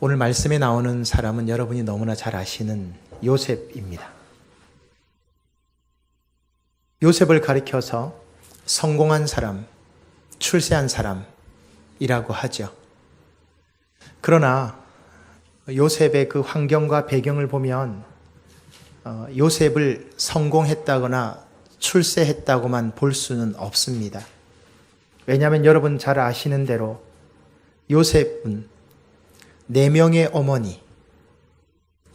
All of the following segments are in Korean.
오늘 말씀에 나오는 사람은 여러분이 너무나 잘 아시는 요셉입니다. 요셉을 가리켜서 성공한 사람, 출세한 사람이라고 하죠. 그러나 요셉의 그 환경과 배경을 보면 어, 요셉을 성공했다거나 출세했다고만 볼 수는 없습니다. 왜냐하면 여러분 잘 아시는 대로 요셉은 네 명의 어머니,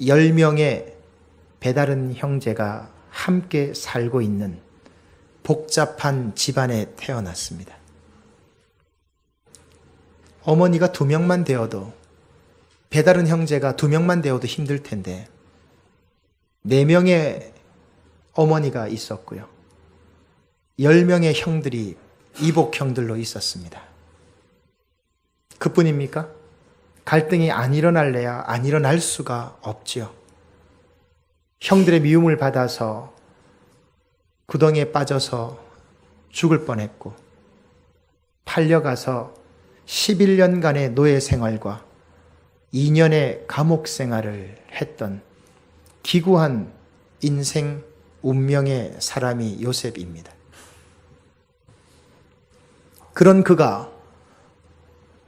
열 명의 배다른 형제가 함께 살고 있는 복잡한 집안에 태어났습니다. 어머니가 두 명만 되어도 배다른 형제가 두 명만 되어도 힘들 텐데 네 명의 어머니가 있었고요. 열 명의 형들이 이복 형들로 있었습니다. 그뿐입니까? 갈등이 안 일어날래야 안 일어날 수가 없지요. 형들의 미움을 받아서 구덩이에 빠져서 죽을 뻔했고, 팔려가서 11년간의 노예 생활과 2년의 감옥 생활을 했던 기구한 인생 운명의 사람이 요셉입니다. 그런 그가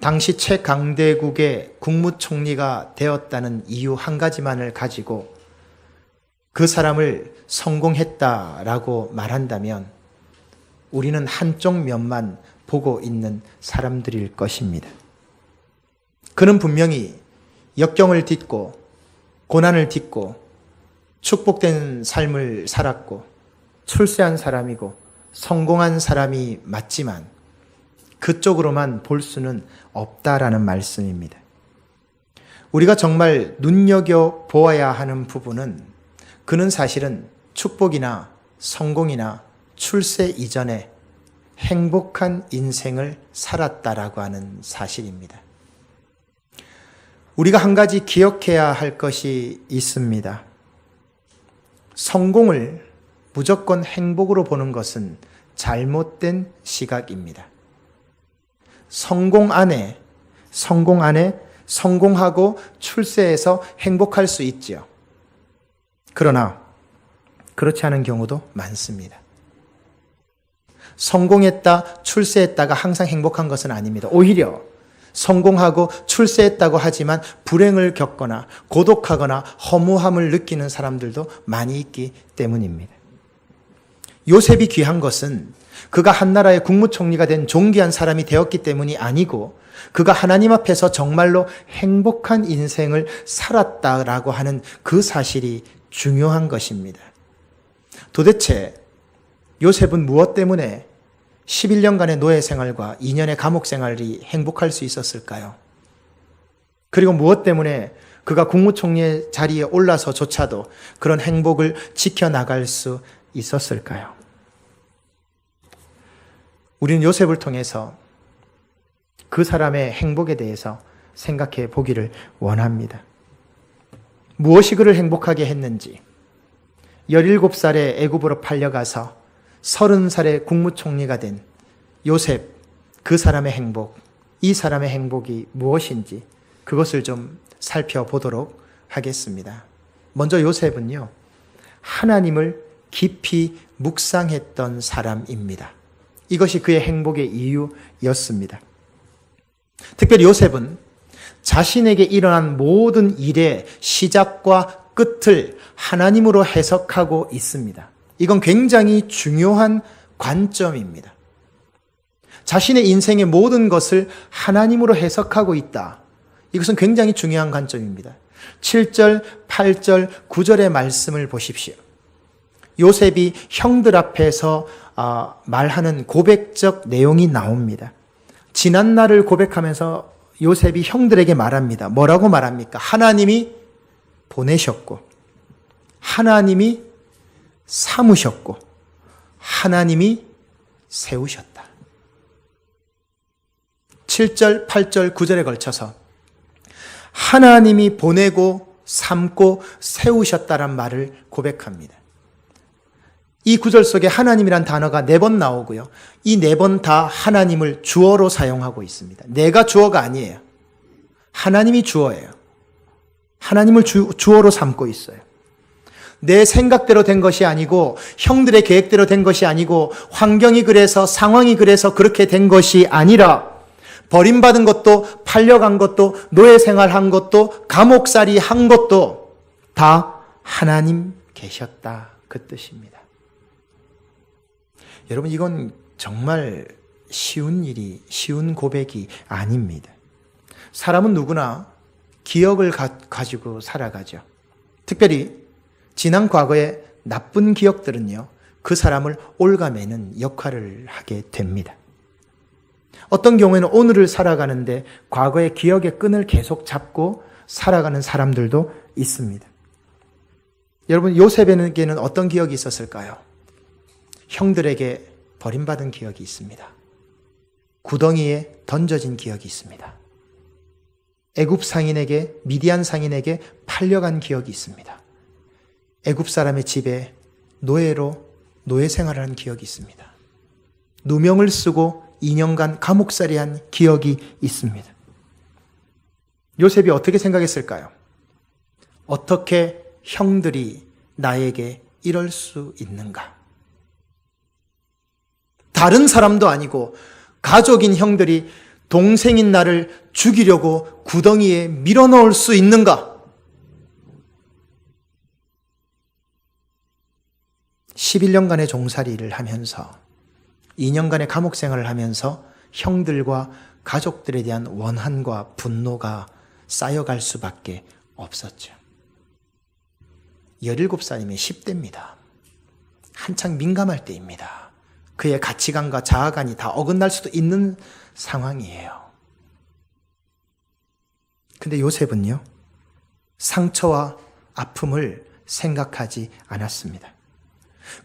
당시 최강대국의 국무총리가 되었다는 이유 한 가지만을 가지고 그 사람을 성공했다라고 말한다면 우리는 한쪽 면만 보고 있는 사람들일 것입니다. 그는 분명히 역경을 딛고 고난을 딛고 축복된 삶을 살았고 출세한 사람이고 성공한 사람이 맞지만 그쪽으로만 볼 수는 없다라는 말씀입니다. 우리가 정말 눈여겨 보아야 하는 부분은 그는 사실은 축복이나 성공이나 출세 이전에 행복한 인생을 살았다라고 하는 사실입니다. 우리가 한 가지 기억해야 할 것이 있습니다. 성공을 무조건 행복으로 보는 것은 잘못된 시각입니다. 성공 안에, 성공 안에 성공하고 출세해서 행복할 수 있지요. 그러나 그렇지 않은 경우도 많습니다. 성공했다, 출세했다가 항상 행복한 것은 아닙니다. 오히려 성공하고 출세했다고 하지만 불행을 겪거나 고독하거나 허무함을 느끼는 사람들도 많이 있기 때문입니다. 요셉이 귀한 것은 그가 한 나라의 국무총리가 된 존귀한 사람이 되었기 때문이 아니고 그가 하나님 앞에서 정말로 행복한 인생을 살았다라고 하는 그 사실이 중요한 것입니다. 도대체 요셉은 무엇 때문에 11년간의 노예 생활과 2년의 감옥 생활이 행복할 수 있었을까요? 그리고 무엇 때문에 그가 국무총리의 자리에 올라서조차도 그런 행복을 지켜나갈 수 있었을까요? 우리는 요셉을 통해서 그 사람의 행복에 대해서 생각해 보기를 원합니다. 무엇이 그를 행복하게 했는지, 17살에 애굽으로 팔려가서 30살에 국무총리가 된 요셉, 그 사람의 행복, 이 사람의 행복이 무엇인지 그것을 좀 살펴보도록 하겠습니다. 먼저 요셉은요, 하나님을 깊이 묵상했던 사람입니다. 이것이 그의 행복의 이유였습니다. 특별히 요셉은 자신에게 일어난 모든 일의 시작과 끝을 하나님으로 해석하고 있습니다. 이건 굉장히 중요한 관점입니다. 자신의 인생의 모든 것을 하나님으로 해석하고 있다. 이것은 굉장히 중요한 관점입니다. 7절, 8절, 9절의 말씀을 보십시오. 요셉이 형들 앞에서 아, 말하는 고백적 내용이 나옵니다. 지난 날을 고백하면서 요셉이 형들에게 말합니다. 뭐라고 말합니까? 하나님이 보내셨고, 하나님이 삼으셨고, 하나님이 세우셨다. 7절, 8절, 9절에 걸쳐서 하나님이 보내고 삼고 세우셨다란 말을 고백합니다. 이 구절 속에 하나님이란 단어가 네 번 나오고요. 이 네 번 다 하나님을 주어로 사용하고 있습니다. 내가 주어가 아니에요. 하나님이 주어예요. 하나님을 주, 주어로 삼고 있어요. 내 생각대로 된 것이 아니고 형들의 계획대로 된 것이 아니고 환경이 그래서 상황이 그래서 그렇게 된 것이 아니라 버림받은 것도 팔려간 것도 노예 생활한 것도 감옥살이 한 것도 다 하나님 계셨다 그 뜻입니다. 여러분 이건 정말 쉬운 일이 쉬운 고백이 아닙니다. 사람은 누구나 기억을 가, 가지고 살아가죠. 특별히 지난 과거의 나쁜 기억들은요, 그 사람을 올가매는 역할을 하게 됩니다. 어떤 경우에는 오늘을 살아가는데 과거의 기억의 끈을 계속 잡고 살아가는 사람들도 있습니다. 여러분, 요셉에게는 어떤 기억이 있었을까요? 형들에게 버림받은 기억이 있습니다. 구덩이에 던져진 기억이 있습니다. 애굽 상인에게 미디안 상인에게 팔려간 기억이 있습니다. 애굽 사람의 집에 노예로 노예 생활하는 기억이 있습니다. 누명을 쓰고 2년간 감옥살이한 기억이 있습니다. 요셉이 어떻게 생각했을까요? 어떻게 형들이 나에게 이럴 수 있는가? 다른 사람도 아니고 가족인 형들이 동생인 나를 죽이려고 구덩이에 밀어 넣을 수 있는가? 11년간의 종살이를 하면서 2년간의 감옥 생활을 하면서 형들과 가족들에 대한 원한과 분노가 쌓여갈 수밖에 없었죠. 17살이면 10대입니다. 한창 민감할 때입니다. 그의 가치관과 자아관이 다 어긋날 수도 있는 상황이에요. 근데 요셉은요, 상처와 아픔을 생각하지 않았습니다.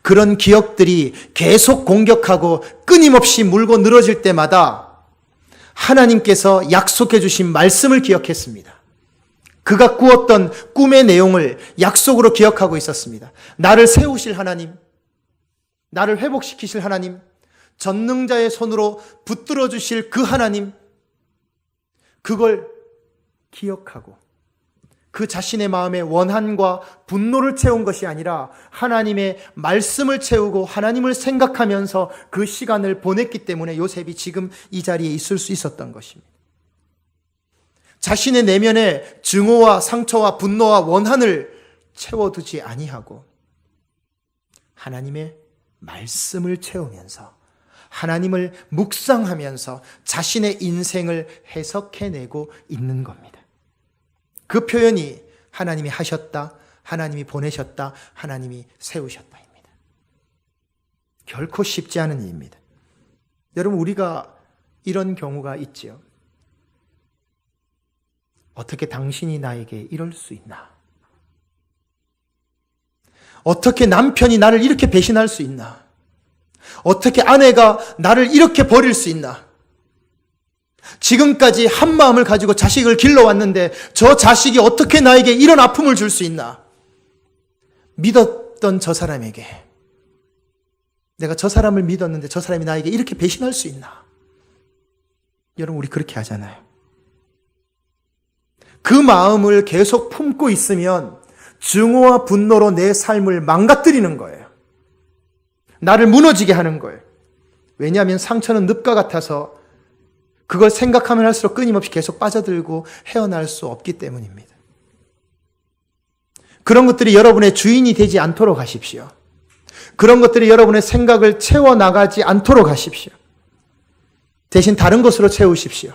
그런 기억들이 계속 공격하고 끊임없이 물고 늘어질 때마다 하나님께서 약속해 주신 말씀을 기억했습니다. 그가 꾸었던 꿈의 내용을 약속으로 기억하고 있었습니다. 나를 세우실 하나님, 나를 회복시키실 하나님, 전능자의 손으로 붙들어 주실 그 하나님, 그걸 기억하고 그 자신의 마음에 원한과 분노를 채운 것이 아니라 하나님의 말씀을 채우고 하나님을 생각하면서 그 시간을 보냈기 때문에 요셉이 지금 이 자리에 있을 수 있었던 것입니다. 자신의 내면에 증오와 상처와 분노와 원한을 채워두지 아니하고 하나님의 말씀을 채우면서 하나님을 묵상하면서 자신의 인생을 해석해내고 있는 겁니다. 그 표현이 하나님이 하셨다, 하나님이 보내셨다, 하나님이 세우셨다입니다. 결코 쉽지 않은 일입니다. 여러분, 우리가 이런 경우가 있지요. 어떻게 당신이 나에게 이럴 수 있나? 어떻게 남편이 나를 이렇게 배신할 수 있나? 어떻게 아내가 나를 이렇게 버릴 수 있나? 지금까지 한 마음을 가지고 자식을 길러왔는데 저 자식이 어떻게 나에게 이런 아픔을 줄 수 있나? 믿었던 저 사람에게 내가 저 사람을 믿었는데 저 사람이 나에게 이렇게 배신할 수 있나? 여러분, 우리 그렇게 하잖아요. 그 마음을 계속 품고 있으면 증오와 분노로 내 삶을 망가뜨리는 거예요. 나를 무너지게 하는 거예요. 왜냐하면 상처는 늪과 같아서 그걸 생각하면 할수록 끊임없이 계속 빠져들고 헤어날 수 없기 때문입니다. 그런 것들이 여러분의 주인이 되지 않도록 하십시오. 그런 것들이 여러분의 생각을 채워나가지 않도록 하십시오. 대신 다른 것으로 채우십시오.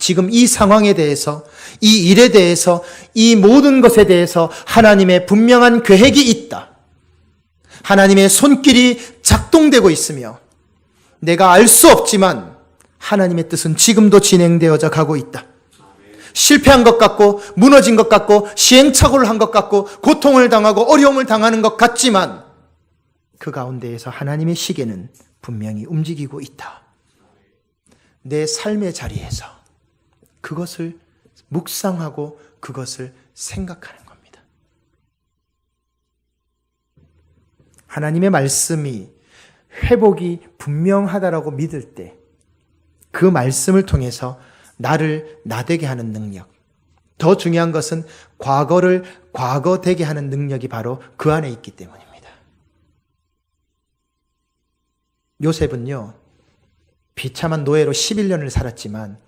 지금 이 상황에 대해서, 이 일에 대해서, 이 모든 것에 대해서 하나님의 분명한 계획이 있다. 하나님의 손길이 작동되고 있으며, 내가 알 수 없지만, 하나님의 뜻은 지금도 진행되어져 가고 있다. 실패한 것 같고, 무너진 것 같고, 시행착오를 한 것 같고, 고통을 당하고, 어려움을 당하는 것 같지만, 그 가운데에서 하나님의 시계는 분명히 움직이고 있다. 내 삶의 자리에서 그것을 묵상하고 그것을 생각하는 겁니다. 하나님의 말씀이 회복이 분명하다라고 믿을 때, 그 말씀을 통해서 나를 나되게 하는 능력, 더 중요한 것은 과거를 과거 되게 하는 능력이 바로 그 안에 있기 때문입니다. 요셉은요, 비참한 노예로 11년을 살았지만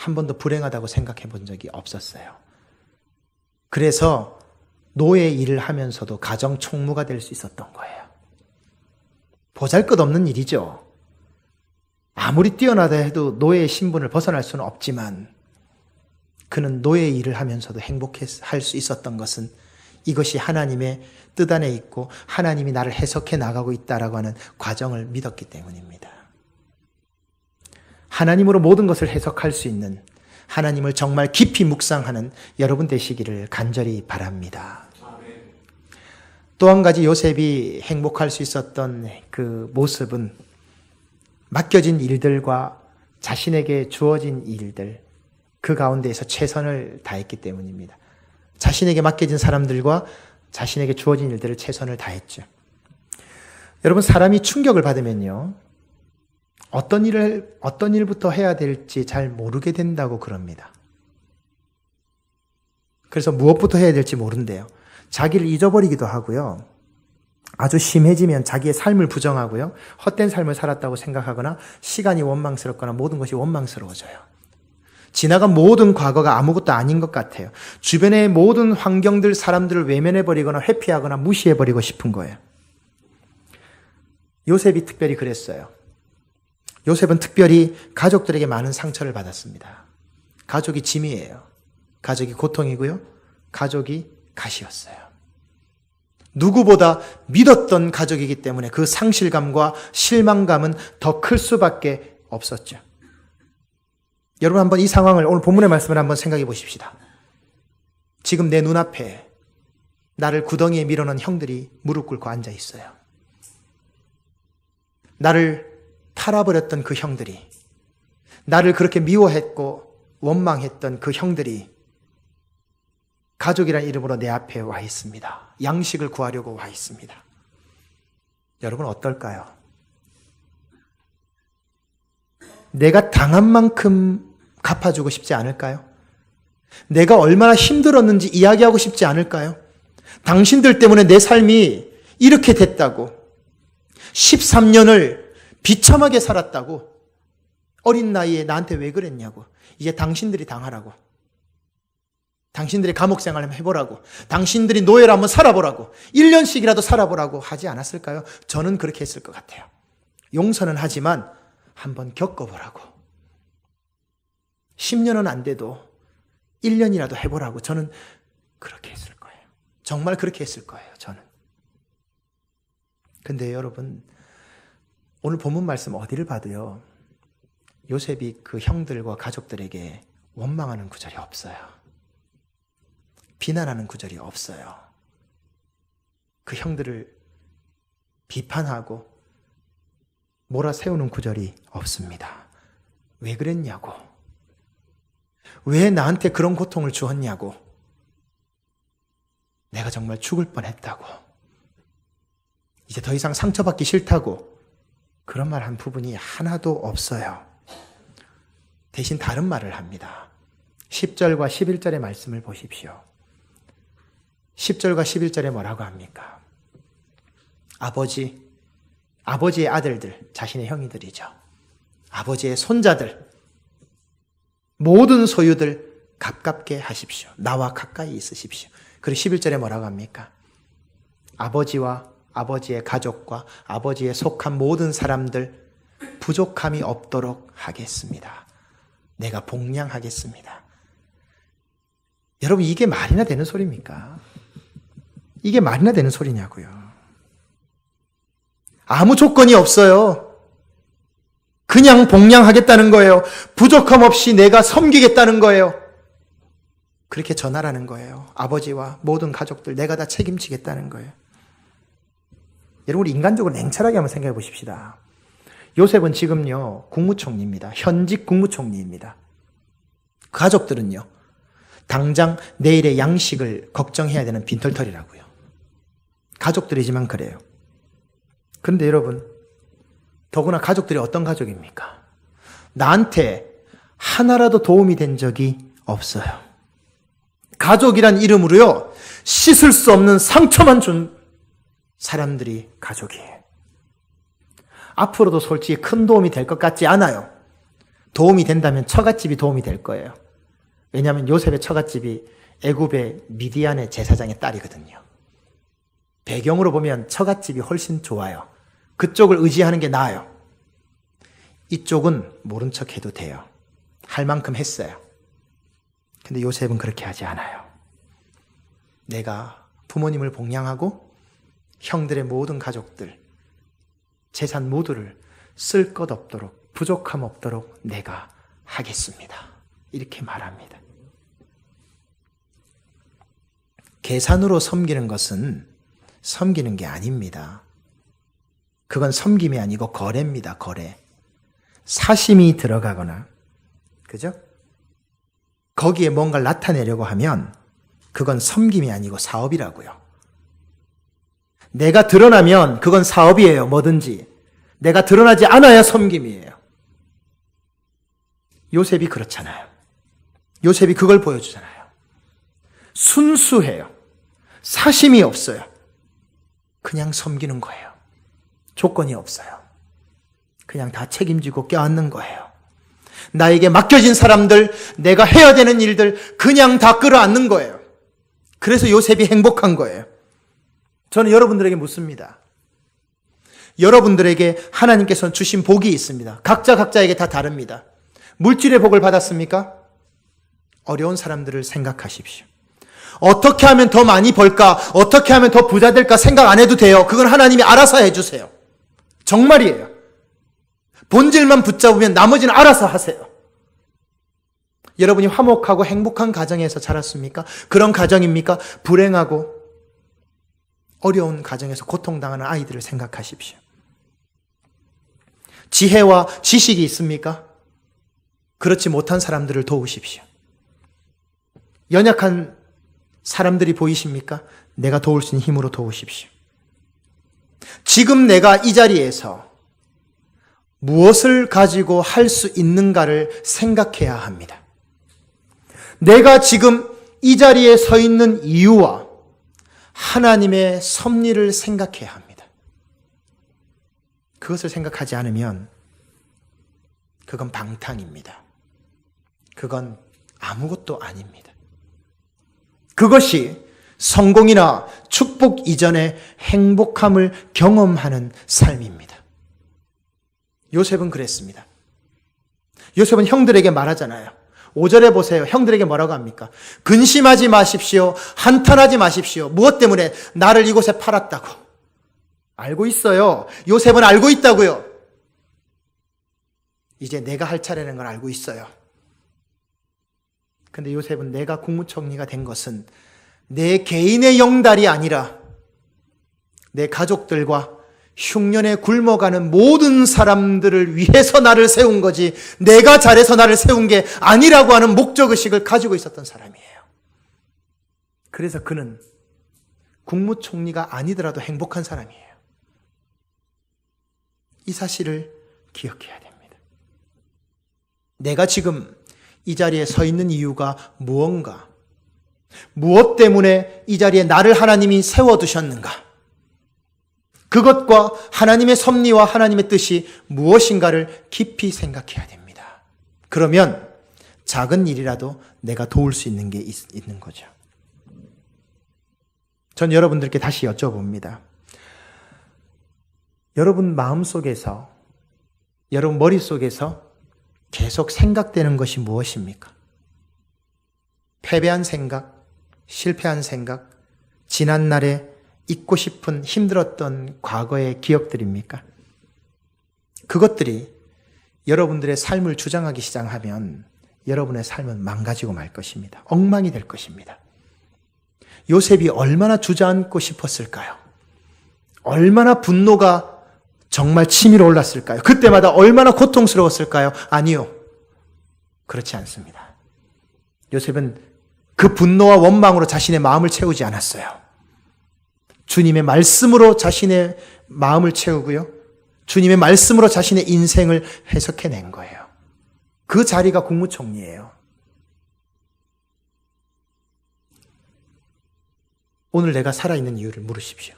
한 번도 불행하다고 생각해 본 적이 없었어요. 그래서 노예 일을 하면서도 가정 총무가 될 수 있었던 거예요. 보잘 것 없는 일이죠. 아무리 뛰어나다 해도 노예의 신분을 벗어날 수는 없지만 그는 노예 일을 하면서도 행복할 수 있었던 것은 이것이 하나님의 뜻 안에 있고 하나님이 나를 해석해 나가고 있다라고 하는 과정을 믿었기 때문입니다. 하나님으로 모든 것을 해석할 수 있는 하나님을 정말 깊이 묵상하는 여러분 되시기를 간절히 바랍니다. 또 한 가지 요셉이 행복할 수 있었던 그 모습은 맡겨진 일들과 자신에게 주어진 일들, 그 가운데에서 최선을 다했기 때문입니다. 자신에게 맡겨진 사람들과 자신에게 주어진 일들을 최선을 다했죠. 여러분, 사람이 충격을 받으면요. 어떤 일을, 어떤 일부터 해야 될지 잘 모르게 된다고 그럽니다. 그래서 무엇부터 해야 될지 모른대요. 자기를 잊어버리기도 하고요. 아주 심해지면 자기의 삶을 부정하고요. 헛된 삶을 살았다고 생각하거나 시간이 원망스럽거나 모든 것이 원망스러워져요. 지나간 모든 과거가 아무것도 아닌 것 같아요. 주변의 모든 환경들, 사람들을 외면해버리거나 회피하거나 무시해버리고 싶은 거예요. 요셉이 특별히 그랬어요. 요셉은 특별히 가족들에게 많은 상처를 받았습니다. 가족이 짐이에요. 가족이 고통이고요. 가족이 가시였어요. 누구보다 믿었던 가족이기 때문에 그 상실감과 실망감은 더 클 수밖에 없었죠. 여러분 한번 이 상황을 오늘 본문의 말씀을 한번 생각해 보십시다. 지금 내 눈앞에 나를 구덩이에 밀어넣은 형들이 무릎 꿇고 앉아 있어요. 나를 팔아버렸던 그 형들이, 나를 그렇게 미워했고 원망했던 그 형들이 가족이라는 이름으로 내 앞에 와 있습니다. 양식을 구하려고 와 있습니다. 여러분 어떨까요? 내가 당한 만큼 갚아주고 싶지 않을까요? 내가 얼마나 힘들었는지 이야기하고 싶지 않을까요? 당신들 때문에 내 삶이 이렇게 됐다고. 13년을 비참하게 살았다고. 어린 나이에 나한테 왜 그랬냐고. 이제 당신들이 당하라고. 당신들이 감옥 생활 한번 해보라고. 당신들이 노예를 한번 살아보라고. 1년씩이라도 살아보라고 하지 않았을까요? 저는 그렇게 했을 것 같아요. 용서는 하지만 한번 겪어보라고. 10년은 안 돼도 1년이라도 해보라고 저는 그렇게 했을 거예요. 정말 그렇게 했을 거예요, 저는. 근데 여러분, 오늘 본문 말씀 어디를 봐도요, 요셉이 그 형들과 가족들에게 원망하는 구절이 없어요. 비난하는 구절이 없어요. 그 형들을 비판하고 몰아세우는 구절이 없습니다. 왜 그랬냐고. 왜 나한테 그런 고통을 주었냐고. 내가 정말 죽을 뻔 했다고. 이제 더 이상 상처받기 싫다고. 그런 말 한 부분이 하나도 없어요. 대신 다른 말을 합니다. 10절과 11절의 말씀을 보십시오. 10절과 11절에 뭐라고 합니까? 아버지, 아버지의 아들들, 자신의 형이들이죠. 아버지의 손자들, 모든 소유들 가깝게 하십시오. 나와 가까이 있으십시오. 그리고 11절에 뭐라고 합니까? 아버지와 아버지의 가족과 아버지의 속한 모든 사람들 부족함이 없도록 하겠습니다. 내가 복량하겠습니다. 여러분, 이게 말이나 되는 소리입니까? 이게 말이나 되는 소리냐고요. 아무 조건이 없어요. 그냥 복량하겠다는 거예요. 부족함 없이 내가 섬기겠다는 거예요. 그렇게 전하라는 거예요. 아버지와 모든 가족들 내가 다 책임지겠다는 거예요. 여러분 우리 인간적으로 냉철하게 한번 생각해 보십시다. 요셉은 지금요 국무총리입니다. 현직 국무총리입니다. 가족들은요 당장 내일의 양식을 걱정해야 되는 빈털털이라고요. 가족들이지만 그래요. 그런데 여러분 더구나 가족들이 어떤 가족입니까? 나한테 하나라도 도움이 된 적이 없어요. 가족이란 이름으로요, 씻을 수 없는 상처만 준 사람들이 가족이에요. 앞으로도 솔직히 큰 도움이 될 것 같지 않아요. 도움이 된다면 처갓집이 도움이 될 거예요. 왜냐하면 요셉의 처갓집이 애굽의 미디안의 제사장의 딸이거든요. 배경으로 보면 처갓집이 훨씬 좋아요. 그쪽을 의지하는 게 나아요. 이쪽은 모른 척 해도 돼요. 할 만큼 했어요. 근데 요셉은 그렇게 하지 않아요. 내가 부모님을 복양하고 형들의 모든 가족들, 재산 모두를 쓸 것 없도록, 부족함 없도록 내가 하겠습니다. 이렇게 말합니다. 계산으로 섬기는 것은 섬기는 게 아닙니다. 그건 섬김이 아니고 거래입니다, 거래. 사심이 들어가거나, 그죠? 거기에 뭔가를 나타내려고 하면 그건 섬김이 아니고 사업이라고요. 내가 드러나면 그건 사업이에요, 뭐든지. 내가 드러나지 않아야 섬김이에요. 요셉이 그렇잖아요. 요셉이 그걸 보여주잖아요. 순수해요. 사심이 없어요. 그냥 섬기는 거예요. 조건이 없어요. 그냥 다 책임지고 껴안는 거예요. 나에게 맡겨진 사람들, 내가 해야 되는 일들, 그냥 다 끌어안는 거예요. 그래서 요셉이 행복한 거예요. 저는 여러분들에게 묻습니다. 여러분들에게 하나님께서는 주신 복이 있습니다. 각자 각자에게 다 다릅니다. 물질의 복을 받았습니까? 어려운 사람들을 생각하십시오. 어떻게 하면 더 많이 벌까? 어떻게 하면 더 부자 될까? 생각 안 해도 돼요. 그건 하나님이 알아서 해주세요. 정말이에요. 본질만 붙잡으면 나머지는 알아서 하세요. 여러분이 화목하고 행복한 가정에서 자랐습니까? 그런 가정입니까? 불행하고 어려운 가정에서 고통당하는 아이들을 생각하십시오. 지혜와 지식이 있습니까? 그렇지 못한 사람들을 도우십시오. 연약한 사람들이 보이십니까? 내가 도울 수 있는 힘으로 도우십시오. 지금 내가 이 자리에서 무엇을 가지고 할 수 있는가를 생각해야 합니다. 내가 지금 이 자리에 서 있는 이유와 하나님의 섭리를 생각해야 합니다. 그것을 생각하지 않으면 그건 방탕입니다. 그건 아무것도 아닙니다. 그것이 성공이나 축복 이전에 행복함을 경험하는 삶입니다. 요셉은 그랬습니다. 요셉은 형들에게 말하잖아요. 5절에 보세요. 형들에게 뭐라고 합니까? 근심하지 마십시오. 한탄하지 마십시오. 무엇 때문에 나를 이곳에 팔았다고. 알고 있어요. 요셉은 알고 있다고요. 이제 내가 할 차례라는 걸 알고 있어요. 근데 요셉은 내가 국무총리가 된 것은 내 개인의 영달이 아니라 내 가족들과 흉년에 굶어가는 모든 사람들을 위해서 나를 세운 거지 내가 잘해서 나를 세운 게 아니라고 하는 목적의식을 가지고 있었던 사람이에요. 그래서 그는 국무총리가 아니더라도 행복한 사람이에요. 이 사실을 기억해야 됩니다. 내가 지금 이 자리에 서 있는 이유가 무언가? 무엇 때문에 이 자리에 나를 하나님이 세워두셨는가? 그것과 하나님의 섭리와 하나님의 뜻이 무엇인가를 깊이 생각해야 됩니다. 그러면 작은 일이라도 내가 도울 수 있는 게 있, 있는 거죠. 전 여러분들께 다시 여쭤봅니다. 여러분 마음 속에서, 여러분 머릿속에서 계속 생각되는 것이 무엇입니까? 패배한 생각, 실패한 생각, 지난날에 잊고 싶은 힘들었던 과거의 기억들입니까? 그것들이 여러분들의 삶을 주장하기 시작하면 여러분의 삶은 망가지고 말 것입니다. 엉망이 될 것입니다. 요셉이 얼마나 주저앉고 싶었을까요? 얼마나 분노가 정말 치밀어 올랐을까요? 그때마다 얼마나 고통스러웠을까요? 아니요. 그렇지 않습니다. 요셉은 그 분노와 원망으로 자신의 마음을 채우지 않았어요. 주님의 말씀으로 자신의 마음을 채우고요. 주님의 말씀으로 자신의 인생을 해석해낸 거예요. 그 자리가 국무총리예요. 오늘 내가 살아있는 이유를 물으십시오.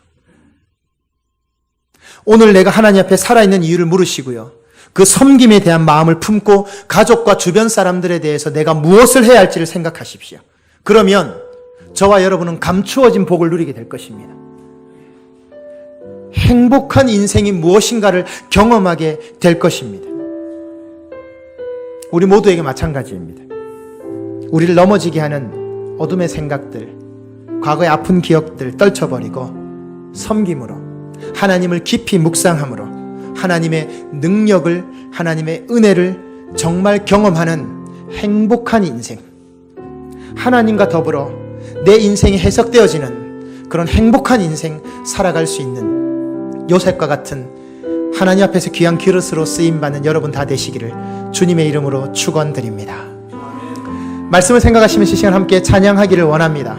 오늘 내가 하나님 앞에 살아있는 이유를 물으시고요. 그 섬김에 대한 마음을 품고 가족과 주변 사람들에 대해서 내가 무엇을 해야 할지를 생각하십시오. 그러면 저와 여러분은 감추어진 복을 누리게 될 것입니다. 행복한 인생이 무엇인가를 경험하게 될 것입니다. 우리 모두에게 마찬가지입니다. 우리를 넘어지게 하는 어둠의 생각들, 과거의 아픈 기억들 떨쳐버리고 섬김으로 하나님을 깊이 묵상함으로 하나님의 능력을 하나님의 은혜를 정말 경험하는 행복한 인생 하나님과 더불어 내 인생이 해석되어지는 그런 행복한 인생 살아갈 수 있는 요셉과 같은 하나님 앞에서 귀한 그릇으로 쓰임 받는 여러분 다 되시기를 주님의 이름으로 축원드립니다. 말씀을 생각하시면서 이 시간 함께 찬양하기를 원합니다.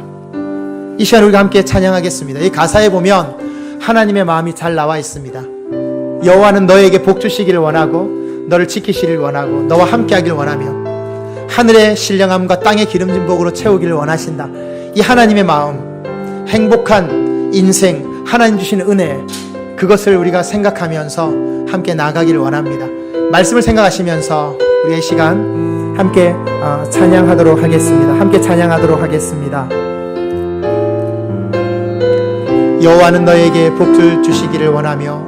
이 시간 우리가 함께 찬양하겠습니다. 이 가사에 보면 하나님의 마음이 잘 나와 있습니다. 여호와는 너에게 복 주시기를 원하고 너를 지키시기를 원하고 너와 함께하기를 원하며 하늘의 신령함과 땅의 기름진 복으로 채우기를 원하신다. 이 하나님의 마음, 행복한 인생, 하나님 주시는 은혜, 그것을 우리가 생각하면서 함께 나가기를 원합니다. 말씀을 생각하시면서 우리의 시간 함께 어, 찬양하도록 하겠습니다. 함께 찬양하도록 하겠습니다. 여호와는 너에게 복을 주시기를 원하며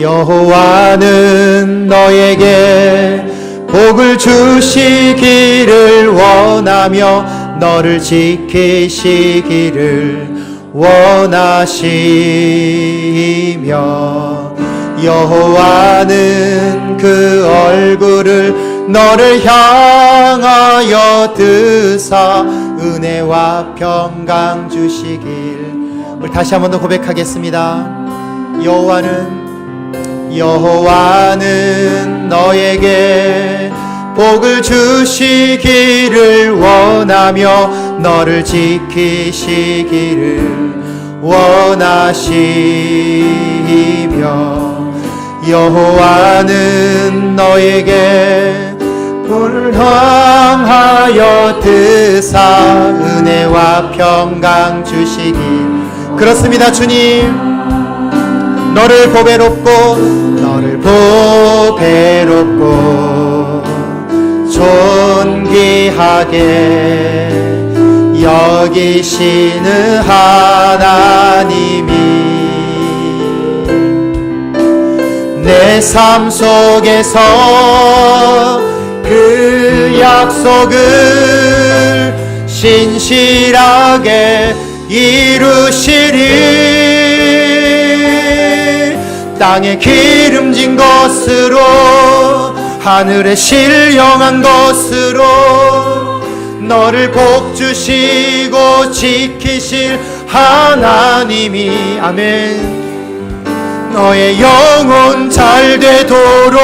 여호와는 너에게 복을 주시기를 원하며 너를 지키시기를 원하시며 여호와는 그 얼굴을 너를 향하여 드사 은혜와 평강 주시길. 우리 다시 한 번 더 고백하겠습니다. 여호와는 여호와는 너에게 복을 주시기를 원하며 너를 지키시기를 원하시며 여호와는 너에게 불을 향하여 드사 은혜와 평강 주시길 그렇습니다 주님. 너를 보배롭고 너를 보배롭고 존귀하게 여기시는 하나님이 내 삶 속에서 그 약속을 신실하게 이루시리. 땅에 기름진 것으로 하늘에 신령한 것으로 너를 복 주시고 지키실 하나님이 아멘. 너의 영혼 잘 되도록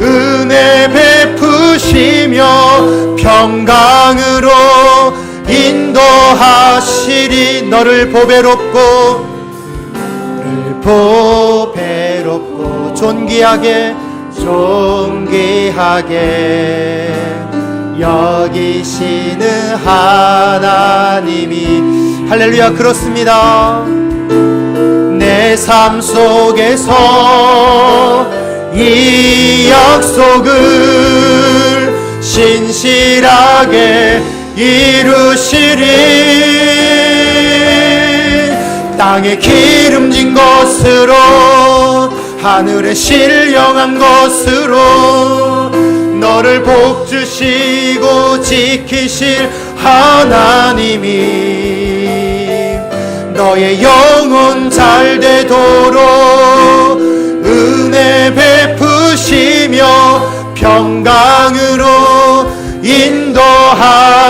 은혜 베푸시며 평강으로 인도하시리. 너를 보배롭고 너를 보배롭고 존귀하게 존귀하게 여기시는 하나님이. 할렐루야 그렇습니다. 내 삶 속에서 이 약속을 신실하게 이루시리. 땅에 기름진 것으로 하늘에 신령한 것으로 너를 복 주시고 지키실 하나님이 너의 영혼 잘 되도록 은혜 베푸시며 평강으로 인도하시리